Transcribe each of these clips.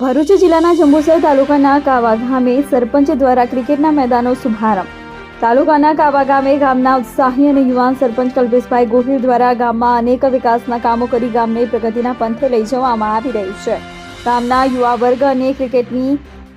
ભરૂચ જિલ્લાના જંબુસર તાલુકાના કાવા ગામે સરપંચ દ્વારા ક્રિકેટના મેદાનનો શુભારંભ. તાલુકાના કાવા ગામે ગામના ઉત્સાહી અને યુવાન સરપંચ કલ્પેશભાઈ ગોહિલ દ્વારા ગામમાં અનેક વિકાસના કામો કરી ગામને પ્રગતિના પંથે લઈ જવામાં આવી રહ્યું છે. ગામના યુવા વર્ગ અને ક્રિકેટની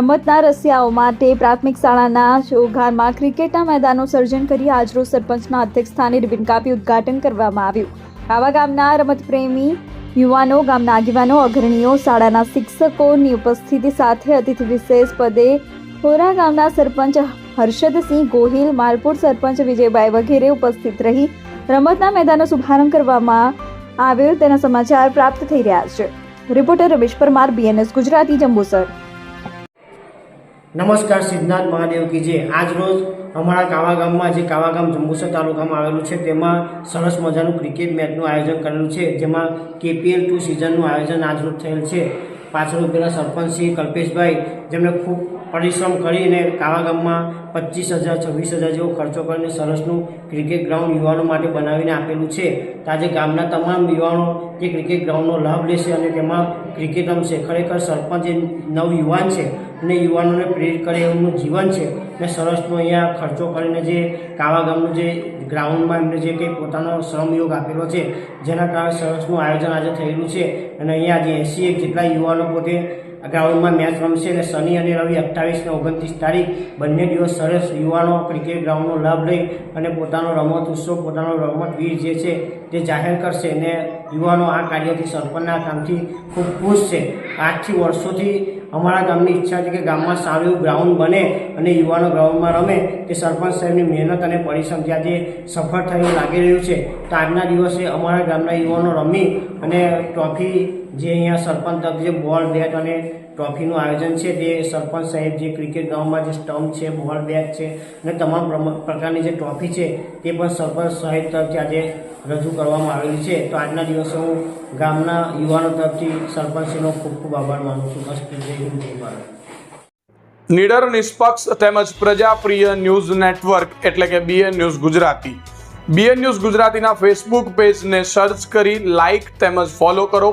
રમતના રસિયાઓ માટે પ્રાથમિક શાળાના શોઘારમાં ક્રિકેટના મેદાનનું સર્જન કરી આજરોજ સરપંચના અધ્યક્ષ સ્થાને રિબિન કાપી ઉદ્ઘાટન કરવામાં આવ્યું. કાવા ગામના રમતપ્રેમી યુવાનો, ગામના આગેવાનો, અગ્રણીઓ, શાળાના શિક્ષકોની ઉપસ્થિતિ સાથે અતિથિ વિશેષ પદે ખોરા ગામના સરપંચ હર્ષદસિંહ ગોહિલ, માલપુર સરપંચ વિજયભાઈ વગેરે ઉપસ્થિત રહી રમતના મેદાનનો શુભારંભ કરવામાં આવ્યો તેના સમાચાર પ્રાપ્ત થઈ રહ્યા છે. Reporter Ramesh Parmar BNS Gujarati, Jambusar. નમસ્કાર સિદ્ધનાથ મહાદેવ કી જે આજ રોજ અમારા કાવા ગામમાં જે કાવા ગામ જંબુસર તાલુકામાં આવેલું છે, તેમાં સરસ મજાનું ક્રિકેટ મેચનું આયોજન કરેલું છે, જેમાં કેપીએલ ટુ સિઝનનું આયોજન આજરોજ થયેલ છે. પાછળ ઉભેલા સરપંચ શ્રી કલ્પેશભાઈ, જેમણે ખૂબ પરિશ્રમ કરીને કાવા ગામમાં પચીસ હજાર, છવ્વીસ હજાર જેવો ખર્ચો કરીને સરસનું ક્રિકેટ ગ્રાઉન્ડ યુવાનો માટે બનાવીને આપેલું છે. આજે ગામના તમામ યુવાનો તે ક્રિકેટ ગ્રાઉન્ડનો લાભ લેશે અને તેમાં ક્રિકેટ રમશે. ખરેખર સરપંચ એ નવ યુવાન છે અને યુવાનોને પ્રેરિત કરે એમનું જીવન છે. અને સરસનો અહીંયા ખર્ચો કરીને જે કાવા ગામનું જે ગ્રાઉન્ડમાં એમને જે કંઈ પોતાનો શ્રમયોગ આપેલો છે, જેના કારણે સરસનું આયોજન આજે થયેલું છે. અને અહીંયા આજે એસી એક જેટલા યુવાનો પોતે ગ્રાઉન્ડમાં મેચ રમશે અને શનિ અને રવિ અઠ્ઠાવીસ અને ઓગણત્રીસ તારીખ બંને દિવસ સરસ યુવાનો ક્રિકેટ ગ્રાઉન્ડનો લાભ લઈ અને પોતાનો રમત ઉત્સવ, પોતાનો રમતવીર જે છે તે જાહેર કરશે અને યુવાનો આ કાર્યથી સરપંચના કામથી ખૂબ ખુશ છે. આજથી વર્ષોથી અમારા ગામની ઈચ્છા છે કે ગામમાં સારું ગ્રાઉન્ડ બને અને યુવાનો ગ્રાઉન્ડમાં રમે. તે સરપંચ સાહેબની મહેનત અને પરિશ્રમથી આજે સફળ થયું લાગી રહ્યું છે. તો આજના દિવસે અમારા ગામના યુવાનો રમી અને ટ્રોફી જે અહીંયા સરપંચ તરફ જે બોલ, બેટ અને ટ્રોફીનું આયોજન છે તે સરપંચ સાહેબ જે ક્રિકેટ ગ્રાઉન્ડમાં જે સ્ટમ્પ છે બોલ બેટ છે અને તમામ પ્રકારની જે ટ્રોફી છે તે પણ સરપંચ સાહેબ તરફથી આજે રજૂ કરવામાં આવેલી છે. તો આજના દિવસે હું ગામના યુવાનો તરફથી સરપંચનો ખૂબ ખૂબ આભાર માનું છું. બસ નિડર, નિષ્પક્ષ તેમજ પ્રજાપ્રિય ન્યૂઝ નેટવર્ક એટલે કે BN news Gujarati. BN news ગુજરાતીના ફેસબુક પેજને સર્ચ કરી લાઇક તેમજ ફોલો કરો.